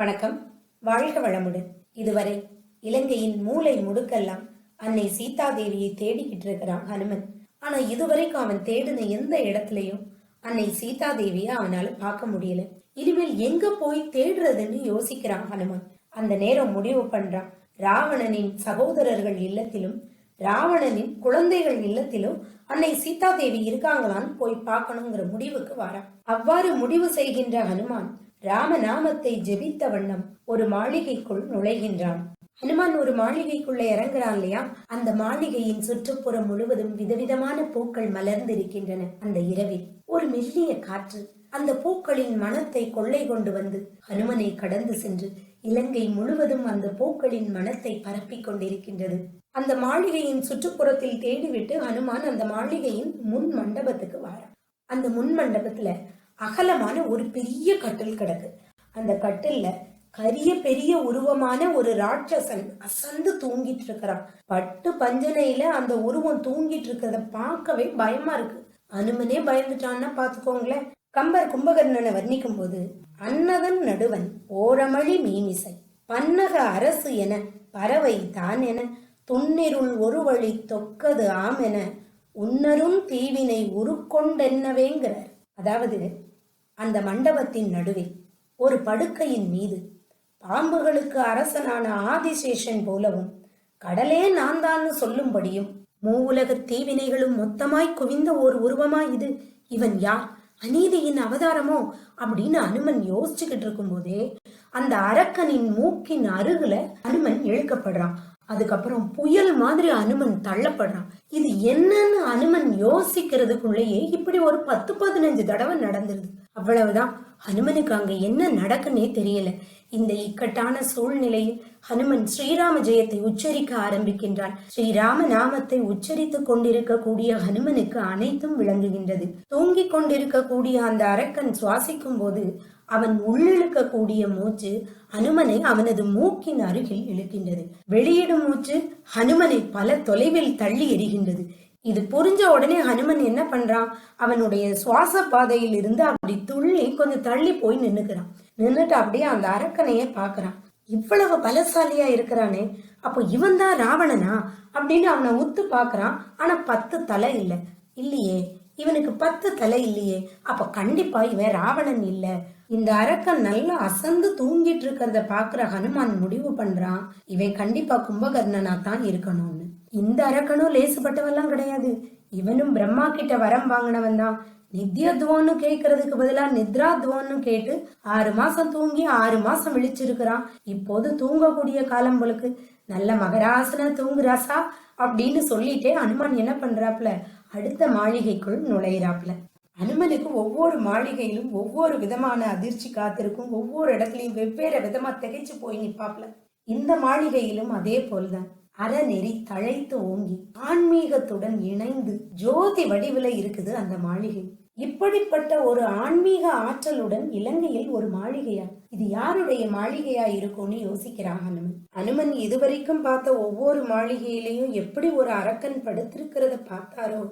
வணக்கம். வாழ்க வளமுடன். இதுவரை இலங்கையின் மூளை முடுக்கெல்லாம் அன்னை சீதாதேவியை தேடிக்கிட்டு இருக்கிறான் ஹனுமன். ஆனா இதுவரைக்கும் அவன் தேடின எந்த இடத்துலயும் அன்னை சீதாதேவியை அவனால பார்க்க முடியல. இனிமேல் எங்க போய் தேடுறதுன்னு யோசிக்கிறான் ஹனுமன். அந்த நேரம் முடிவு பண்றான். ராவணனின் சகோதரர்கள் இல்லத்திலும் ராவணனின் குழந்தைகள் இல்லத்திலும் அன்னை சீதாதேவி இருக்காங்களான்னு போய் பார்க்கணுங்கிற முடிவுக்கு வரான். அவ்வாறு முடிவு செய்கின்ற ஹனுமான் ராமநாமத்தை ஜெபித்த வண்ணம் ஒரு மாளிகைக்குள் நுழைகின்றான். ஹனுமான் ஒரு மாளிகைக்குள்ள இறங்குறான் இல்லையா? அந்த மாளிகையின் சுற்றுப்புறம் முழுவதும் விதவிதமான பூக்கள் மலர்ந்திருக்கின்றன அந்த இரவில். ஒரு மெல்லிய காற்று அந்த பூக்களின் மனத்தை கொள்ளை கொண்டு வந்து ஹனுமனை கடந்து சென்று இலங்கை முழுவதும் அந்த பூக்களின் மனத்தை பரப்பிக் கொண்டிருக்கின்றது. அந்த மாளிகையின் சுற்றுப்புறத்தில் தேடிவிட்டு ஹனுமான் அந்த மாளிகையின் முன் மண்டபத்துக்கு வாரான். அந்த முன் மண்டபத்துல அகலமான ஒரு பெரிய கட்டில் கிடக்கு. அந்த கட்டில்ல கரிய பெரிய உருவமான ஒரு ராட்சசன் அசந்து தூங்கிட்டு இருக்கிறான் பட்டு பஞ்சனையில அந்த உருவம் தூங்கிட்டு இருக்கிறத பார்க்கவே பயமா இருக்கு. அனுமனே பயந்துட்டான்னா பாத்துக்கோங்களேன் கம்பர் கும்பகர்ணனை வர்ணிக்கும் போது அன்னதன் நடுவன் ஓரமழி மீமிசை பன்னக அரசு என பறவை தான் என துன்னிருள் ஒரு வழி தொக்கது ஆம் என உன்னரும் தீவினை உருக்கொண்டென்னவேங்கிறார். அதாவது அந்த மண்டபத்தின் நடுவே ஒரு படுக்கையின் மீது பாம்புகளுக்கு அரசனான ஆதிசேஷன் போலவும் கடலே நான் தான்னு சொல்லும்படியும் மூவுலக தீவினைகளும் மொத்தமாய் குவிந்த ஓர் உருவமா இது? இவன் யார்? அநீதியின் அவதாரமோ? அப்படின்னு அனுமன் யோசிச்சுக்கிட்டு இருக்கும்போதே அந்த அரக்கனின் மூக்கின் அருகுல அனுமன் இழுக்கப்படுறான். அதுக்கப்புறம் புயல் மாதிரி அனுமன் தள்ளப்படுறான். இது என்னன்னு அனுமன் யோசிக்கிறதுக்குள்ளேயே இப்படி ஒரு பத்து பதினஞ்சு தடவை நடந்துருது. அவ்வளவுதான். அனுமனுக்கு அங்க என்ன நடக்குன்னே தெரியல. இந்த இக்கட்டான சூழ்நிலையில் ஹனுமன் ஸ்ரீராம ஜெயத்தை உச்சரிக்க ஆரம்பிக்கின்றான். ஸ்ரீராம நாமத்தை உச்சரித்துக் கொண்டிருக்கக்கூடிய ஹனுமனுக்கு அனைத்தும் விளங்குகின்றது. தூங்கிக் கொண்டிருக்கக்கூடிய அந்த அரக்கன் சுவாசிக்கும் போது அவன் உள்ளிழுக்கக்கூடிய மூச்சு ஹனுமனை அவனது மூக்கின் அருகில் இழுக்கின்றது. வெளியிடும் மூச்சு ஹனுமனை பல தொலைவில் தள்ளி எறிகின்றது. இது புரிஞ்ச உடனே ஹனுமன் என்ன பண்றான்? அவனுடைய சுவாச பாதையில் இருந்து அப்படி துள்ளி கொஞ்சம் தள்ளி போய் நின்னுக்கிறான். நின்னுட்டு அப்படியே அந்த அரக்கனையே பாக்குறான் இவ்வளவு பலசாலியா இருக்கிறானே அப்போ இவன் தான் ராவணனா? அப்படின்னு அவனை உத்து பாக்குறான் ஆனா பத்து தலை இல்ல. இல்லையே இவனுக்கு பத்து தலை இல்லையே. அப்ப கண்டிப்பா இவன் ராவணன் இல்ல. இந்த அரக்கன் நல்லா அசந்து தூங்கிட்டு இருக்கிறத பாக்குற ஹனுமான் முடிவு பண்றான். இவன் கண்டிப்பா கும்பகர்ணனா தான் இருக்கணும். இந்த அரக்கனும் லேசுப்பட்டவெல்லாம் கிடையாது. இவனும் பிரம்மா கிட்ட வரம் வாங்கினவன் தான். நித்யத்துவம்னு கேட்கறதுக்கு பதிலா நித்ராத்துவம்னு கேட்டு ஆறு மாசம் தூங்கி ஆறு மாசம் விழிச்சிருக்கிறான். இப்போது தூங்கக்கூடிய காலம் போலுக்கு. நல்ல மகராசன தூங்குராசா அப்படின்னு சொல்லிட்டே அனுமான் என்ன பண்றாப்ல? அடுத்த மாளிகைக்குள் நுழையிறாப்ல. அனுமனுக்கு ஒவ்வொரு மாளிகையிலும் ஒவ்வொரு விதமான அதிர்ச்சி காத்திருக்கும். ஒவ்வொரு இடத்துலயும் வெவ்வேறு விதமா திகைச்சு போய் நிற்பாப்ல. இந்த மாளிகையிலும் அதே போல்தான். அறநெறி தழைத்து ஓங்கி ஆன்மீகத்துடன் இணைந்து ஜோதி வடிவில இருக்குது அந்த மாளிகை. இப்படிப்பட்ட ஒரு ஆன்மீக ஆற்றலுடன் இலங்கையில் ஒரு மாளிகையா? இது யாருடைய மாளிகையா இருக்கும்னு யோசிக்கிறான் ஹனுமன் ஹனுமன் இதுவரைக்கும் பார்த்த ஒவ்வொரு மாளிகையிலையும் எப்படி ஒரு அரக்கன் படுத்திருக்கிறத பார்த்தாரோ?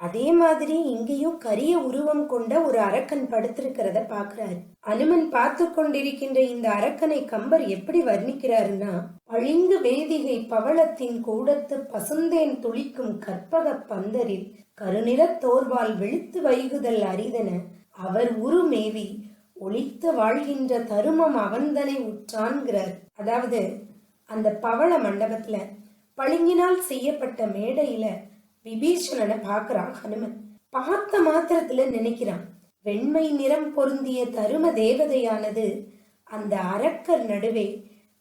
அதே மாதிரி இங்கேயும் கரிய உருவம் கொண்ட ஒரு அரக்கன் படுத்திருக்கிறத பாக்குறாரு அனுமன் பார்த்து கொண்டிருக்கின்ற இந்த அரக்கனை கம்பர் எப்படி வர்ணிக்கிறாருன்னா அழிங்கு வேதிகை பவளத்தின் கூடத்து பசுந்தேன் துளிக்கும் கற்பக பந்தரில் கருநிறத் தோர்வால் வெளுத்து வைகுதல் அரிதன அவர் உருமேவி ஒளித்து வாழ்கின்ற தருமம் அவன்தனை உற்றான்கிறார். அதாவது அந்த பவள மண்டபத்துல பளிங்கினால் செய்யப்பட்ட மேடையில விபீஷணனை பார்க்கிறான் ஹனுமன். பார்த்த மாத்திரத்துல நினைக்கிறான் வெண்மை நிறம் பொருந்திய தரும தேவதையானது அந்த அரக்கர் நடுவே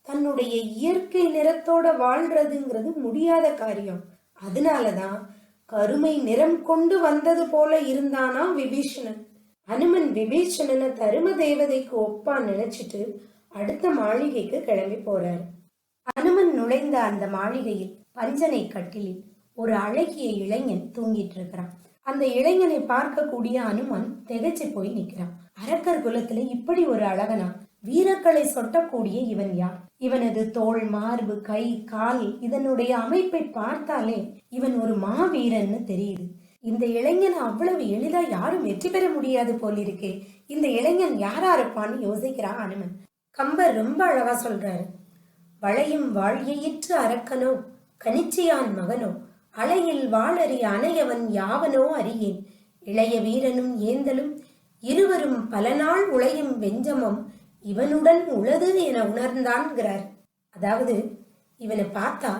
தன்னுடைய இயற்கை நிறத்தோட வாழ்றதுங்கிறது முடியாத காரியம். அதனாலதான் கருமை நிறம் கொண்டு வந்தது போல இருந்தானா விபீஷணன்? அனுமன் விபீஷணனை தரும தேவதைக்கு ஒப்பா நினைச்சிட்டு அடுத்த மாளிகைக்கு கிளம்பி போறார். அனுமன் நுழைந்த அந்த மாளிகையில் பஞ்சனை கட்டிலில் ஒரு அழகிய இளைஞன் தூங்கிட்டு இருக்கிறான் அந்த இளைஞனை பார்க்கக்கூடிய அனுமன் திகைச்சு போய் நிக்கிறான் அரக்கர் குலத்துல இப்படி ஒரு அழகனா? வீரக்களை சொட்டக்கூடிய இவன் யார்? இவனது தோள் மார்பு கை கால் இதனுடைய அமைப்பை பார்த்தாலே இவன் ஒரு மாவீரன்னு தெரியுது. இந்த இளைஞன் அவ்வளவு எளிதா யாரும் வெற்றி பெற முடியாது போலிருக்கே. இந்த இளைஞன் யாரா இருப்பான்னு யோசிக்கிறான் அனுமன். கம்பர் ரொம்ப அழகா சொல்றாரு. வளையும் வாழ்க்கையிற்று அரக்கனோ கனிச்சியான் மகனோ அலையில் வாளறி அணையவன் யாவனோ அறியேன். இளைய வீரனும் ஏந்தலும் இருவரும் பல நாள் உழையும் வெஞ்சமம் இவனுடன் உளது என உணர்ந்தான்கிறார். அதாவது இவனை பார்த்தா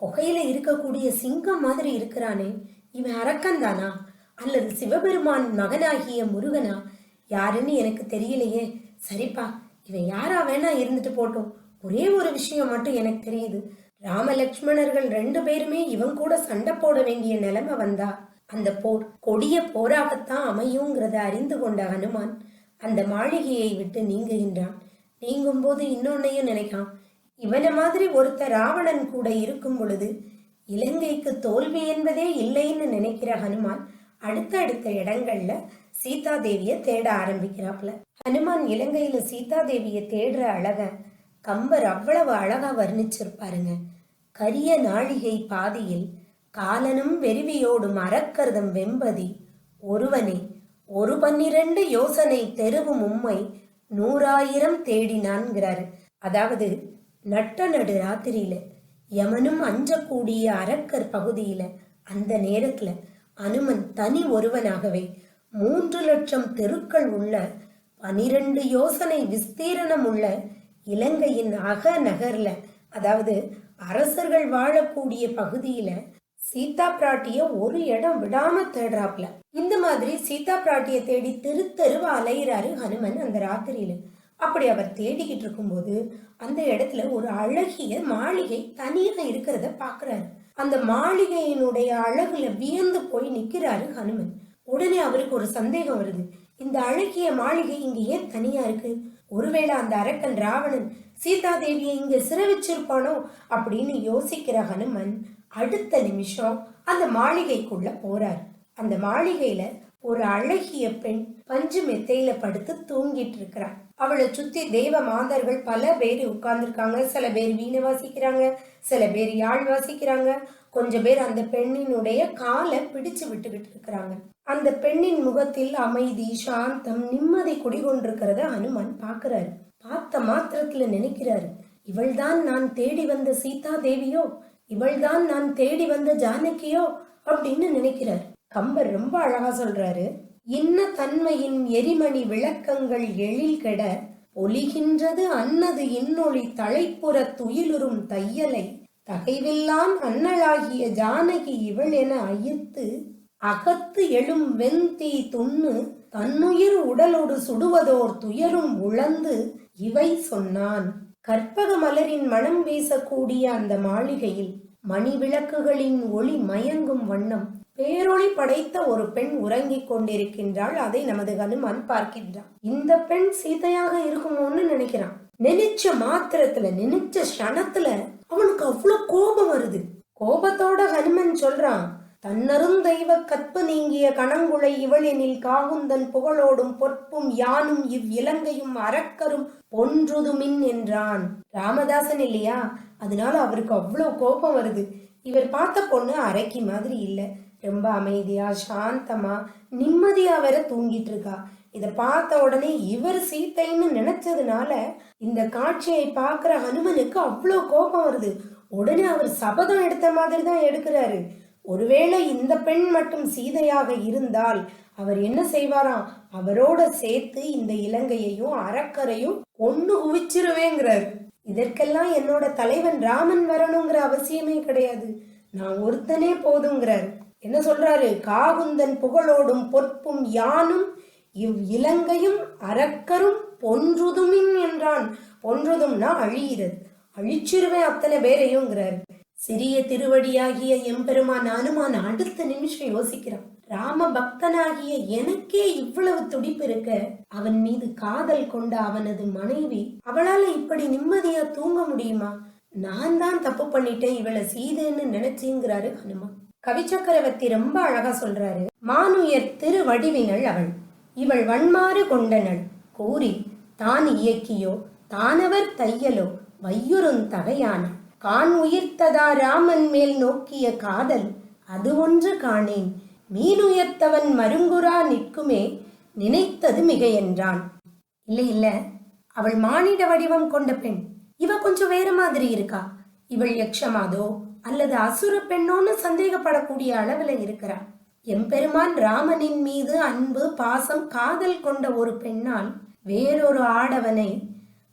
குகையில இருக்கக்கூடிய சிங்கம் மாதிரி இருக்கிறானே இவன் அரக்கந்தானா அல்லது சிவபெருமான் மகனாகிய முருகனா? யாருன்னு எனக்கு தெரியலையே. சரிப்பா இவன் யாரா வேணா இருந்துட்டு போட்டோம். ஒரே ஒரு விஷயம் மட்டும் எனக்கு தெரியுது. ராமலட்சுமணர்கள் ரெண்டு பேருமே இவன் கூட சண்டை போட வேண்டிய நிலைமை வந்தா அந்த போர் கொடிய போராகத்தான் அமையுங்கிறத அறிந்து கொண்ட ஹனுமான் அந்த மாளிகையை விட்டு நீங்குகின்றான். நீங்கும்போது இன்னொன்னையும் நினைக்கான் இவனை மாதிரி ஒருத்த ராவணன் கூட இருக்கும் பொழுது இலங்கைக்கு தோல்வி என்பதே இல்லைன்னு நினைக்கிற ஹனுமான் அடுத்தடுத்த இடங்கள்ல சீதா தேவிய தேட ஆரம்பிக்கிறாப்ல. ஹனுமான் இலங்கையில சீதா தேவிய தேடுற அழக கம்பர் அவ்வளவு அழகா வர்ணிச்சிருப்பாருங்க. கரிய நாழிகை பாதியில் காலனும் வெறிவியோடும் அறக்கருதம் வெம்பதி. ஒருவனே ஒரு பன்னிரண்டு யோசனை தெருவும் உம்மை நூறாயிரம் தேடினான்கிறாரு. அதாவது நட்ட நடு ராத்திரியில யமனும் அஞ்சக்கூடிய அரக்கர் பகுதியில அந்த நேரத்துல அனுமன் தனி ஒருவனாகவே மூன்று லட்சம் தெருக்கள் உள்ள பனிரெண்டு யோசனை விஸ்தீரணம் உள்ள இலங்கையின் அக நகர்ல அதாவது அரசர்கள் வாழக்கூடிய பகுதியில சீதா பிராட்டிய ஒரு இடம் விடாம தேடுறாப்ல இந்த மாதிரி சீதா பிராட்டிய தேடி தெரு தெருவ அலையிறாரு ஹனுமன் அந்த ராத்திரியில. அப்படி அவர் தேடிக்கிட்டு இருக்கும்போது அந்த இடத்துல ஒரு அழகிய மாளிகை தனியாக இருக்கிறத பாக்குறாரு. அந்த மாளிகையினுடைய அழகுல வியந்து போய் நிக்கிறாரு ஹனுமன். உடனே அவருக்கு ஒரு சந்தேகம் வருது. இந்த அழகிய மாளிகை இங்க ஏன் தனியா இருக்கு? ஒருவேளை அந்த அரக்கன் ராவணன் சீதா தேவியை இங்க சிறவிச்சிருப்பானோ அப்படின்னு யோசிக்கிற ஹனுமன் அடுத்த நிமிஷம் அந்த மாளிகைக்குள்ள போறார். அந்த மாளிகையில ஒரு அழகிய பெண் பஞ்சு மெத்தையில படுத்து தூங்கிட்டு இருக்கிறார் அவளை சுத்தி தெய்வ மாந்தர்கள் பல பேர் உட்கார்ந்துருக்காங்க. சில பேர் வீணை வாசிக்கிறாங்க சில பேர் யாழ் வாசிக்கிறாங்க. கொஞ்சம் பேர் அந்த பெண்ணினுடைய காலை பிடிச்சு விட்டுக்கிட்டு இருக்கிறாங்க. அந்த பெண்ணின் முகத்தில் அமைதி சாந்தம் நிம்மதி குடிகொண்டிருக்கிறத அனுமன் பாக்குறாரு பார்த்த மாத்திரத்துல நினைக்கிறாரு இவள்தான் நான் தேடி வந்த சீதா தேவியோ? இவள்தான் நான் தேடி வந்த ஜானகியோ? அப்படின்னு நினைக்கிறார். கம்பர் ரொம்ப அழகா சொல்றாரு இன்ன தன்மையின் எரிமணி விளக்கங்கள் எழில் கெட ஒலிகின்றது அன்னது இன்னொளி தலைப்புற துயிலுறும் தையலை தகைவில்லான் அன்னலாகிய ஜானகி இவள் என ஐயத்து அகத்து எழும் வெந்தீ துண்ணு தன்னுயிர் உடலோடு சுடுவதோர் துயரும் உழந்து இவை சொன்னான். கற்பக மலரின் மனம் வீசக்கூடிய அந்த மாளிகையில் மணி விளக்குகளின் ஒளி மயங்கும் வண்ணம் பேரொளி படைத்த ஒரு பெண் உறங்கிக் கொண்டிருக்கின்றாள். அதை நமது ஹனுமான் பார்க்கின்றான். இந்த பெண் சீதையாக இருக்குமோன்னு நினைக்கிறான். நினைச்ச மாத்திரத்துல நினைச்ச க்ஷணத்துல அவனுக்கு அவ்வளவு கோபம் வருது. கோபத்தோட ஹனுமன் சொல்றான் தன்னருந்தெய்வ கற்பு நீங்கிய கணங்குழை இவளெனில் காகுந்தன் புகழோடும் பொற்பும் யானும் இவ் இலங்கையும் அரக்கரும் பொன்றுதுமின் என்றான். ராமதாசன் இல்லையா? அதனால அவருக்கு அவ்வளவு கோபம் வருது. இவர் பார்த்த பொண்ணு அரைக்கி மாதிரி இல்ல. ரொம்ப அமைதியா சாந்தமா நிம்மதியா வேற தூங்கிட்டு இருக்கா. இத பார்த்த உடனே இவர் சீத்தைன்னு நினைச்சதுனால இந்த காட்சியை பார்க்கிற ஹனுமனுக்கு அவ்வளவு கோபம் வருது. உடனே அவர் சபதம் எடுத்த மாதிரி தான் எடுக்கிறாரு. ஒருவேளை இந்த பெண் மட்டும் சீதையாக இருந்தால் அவர் என்ன செய்வாராம்? அவரோட சேர்த்து இந்த இலங்கையையும் அரக்கரையும் ஒண்ணு குவிச்சிருவேங்கிறார். இதற்கெல்லாம் என்னோட தலைவன் ராமன் வரணுங்கிற அவசியமே கிடையாது. நான் ஒருத்தனே போதுங்கிறார். என்ன சொல்றாரு? காகுந்தன் புகழோடும் பொற்பும் யானும் இவ் இலங்கையும் அரக்கரும் பொன்றுதுமின் என்றான். பொன்றுதும்னா அழிகிறது அழிச்சிருவேன் அத்தனை பேரையுங்கிறார். சிறிய திருவடியாகிய எம்பெருமான் அனுமான் அடுத்த நிமிஷம் யோசிக்கிறான். ராம பக்தனாகிய எனக்கே இவ்வளவு துடிப்பு இருக்க அவன் மீது காதல் கொண்ட அவனது மனைவி அவளால இப்படி நிம்மதியா தூங்க முடியுமா? நான் தான் தப்பு பண்ணிட்டேன் இவளை சீதைன்னு நினைச்சுங்கிறாரு ஹனுமான். கவி சக்கரவர்த்தி ரொம்ப அழகா சொல்றாரு மானுயர் திரு வடிவினள் அவள் இவள் வன்மாறு கொண்டனள். கூறி தான் இயக்கியோ தானவர் தையலோ வையுறும் தகையான கான் உயிர்த்ததா ராமன் மேல் நோக்கிய காதல் அது ஒன்று காணேன். மீனுயர்த்தவன் மருங்குரா நிற்குமே நினைத்தது மிக என்றான் இல்லை இல்ல. அவள் மானிட வடிவம் கொண்ட பெண். இவ கொஞ்சம் வேற மாதிரி இருக்கா? இவள் யக்ஷமாதோ அல்லது அசுர பெண்ணோன்னு சந்தேகப்படக்கூடிய அளவில் இருக்கிறா? எம்பெருமான் ராமனின் மீது அன்பு பாசம் காதல் கொண்ட ஒரு பெண்ணால் வேறொரு ஆடவனை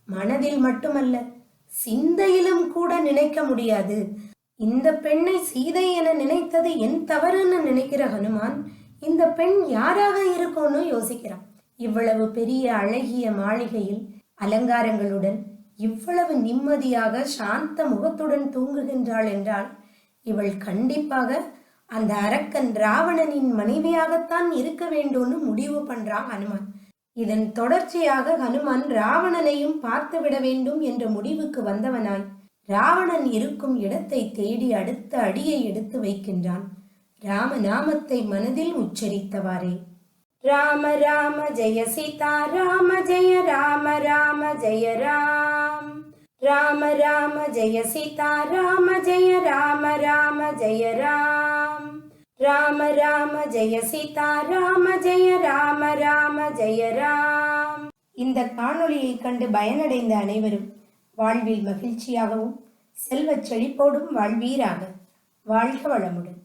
மனதில் மட்டுமல்ல சிந்தையிலும் கூட நினைக்க முடியாது. இந்த பெண்ணை சீதை என நினைத்தது என் தவறுன்னு நினைக்கிற ஹனுமான் இந்த பெண் யாராக இருக்கும்னு யோசிக்கிறான். இவ்வளவு பெரிய அழகிய மாளிகையில் அலங்காரங்களுடன் இவ்வளவு நிம்மதியாக சாந்த முகத்துடன் தூங்குகின்றாள் என்றால் இவள் கண்டிப்பாக அந்த அரக்கன் ராவணனின் மனைவியாகத்தான் இருக்க வேண்டும்னு முடிவு பண்றான் ஹனுமான். இதன் தொடர்ச்சியாக ஹனுமான் ராவணனையும் பார்த்துவிட வேண்டும் என்ற முடிவுக்கு வந்தவனாய். ராவணன் இருக்கும் இடத்தை தேடி அடுத்த அடியை எடுத்து வைக்கின்றான். ராம நாமத்தை மனதில் உச்சரித்தவாறே. ராம ராம ஜெய சீதா ராம ஜெய ராம ராம ஜெய ராம். ராம ராம ஜெய சீதா ராம ஜெய ராம ராம ஜெய ராம். ராம ராம ஜெய சீதா ராம ஜெய ராம ராம ஜெய ராம். இந்த காணொளியை கண்டு பயனடைந்த அனைவரும் வாழ்வில் மகிழ்ச்சியாகவும் செல்வச் செழிப்போடும் வாழ்வீராக. வாழ்க வளமுடன்.